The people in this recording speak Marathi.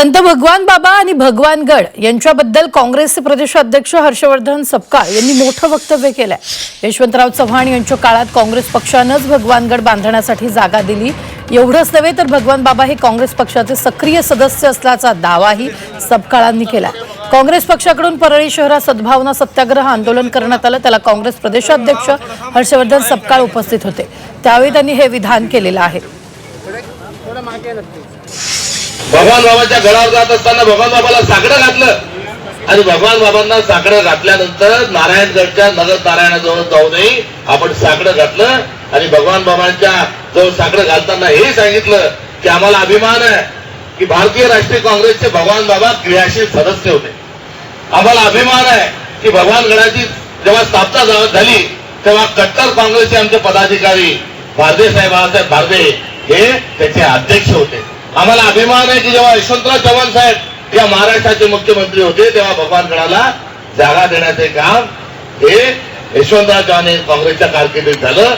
संत भगवान बाबा आणि भगवान गड यांच्याबद्दल काँग्रेसचे प्रदेशाध्यक्ष हर्षवर्धन सपकाळ यांनी मोठं वक्तव्य केलंय. यशवंतराव चव्हाण यांच्या काळात काँग्रेस पक्षानंच भगवानगड बांधण्यासाठी जागा दिली. एवढंच नव्हे तर भगवान बाबा हे काँग्रेस पक्षाचे सक्रिय सदस्य असल्याचा दावाही सपकाळांनी केला काँग्रेस पक्षाकडून परळी शहरात सद्भावना सत्याग्रह आंदोलन करण्यात आलं. त्याला काँग्रेस प्रदेशाध्यक्ष हर्षवर्धन सपकाळ उपस्थित होते. त्यावेळी त्यांनी हे विधान केलेलं आहे. भगवान बाबाच्या घरावर जात असताना भगवान बाबाला साकडं घातलं. आणि भगवान बाबांना साकडं घातल्यानंतर नारायणगडच्या नगर नारायणाजवळ जाऊ नये आपण साकडं घातलं. आणि भगवान बाबांच्या जवळ साकडं घालताना हे सांगितलं की आम्हाला अभिमान आहे की भारतीय राष्ट्रीय काँग्रेसचे भगवान बाबा क्रियाशील सदस्य होते. आम्हाला अभिमान आहे की भगवान गडाची जेव्हा स्थापना झाली तेव्हा कट्टर काँग्रेसचे आमचे पदाधिकारी भारदे साहेब बाळासाहेब भारदे हे त्याचे अध्यक्ष होते. आम्हाला अभिमान आहे की जेव्हा यशवंतराव चव्हाण साहेब या महाराष्ट्राचे मुख्यमंत्री होते तेव्हा भगवानगडाला जागा देण्याचे काम हे यशवंतराव चव्हाण हे काँग्रेसच्या कारकिर्दीत झालं.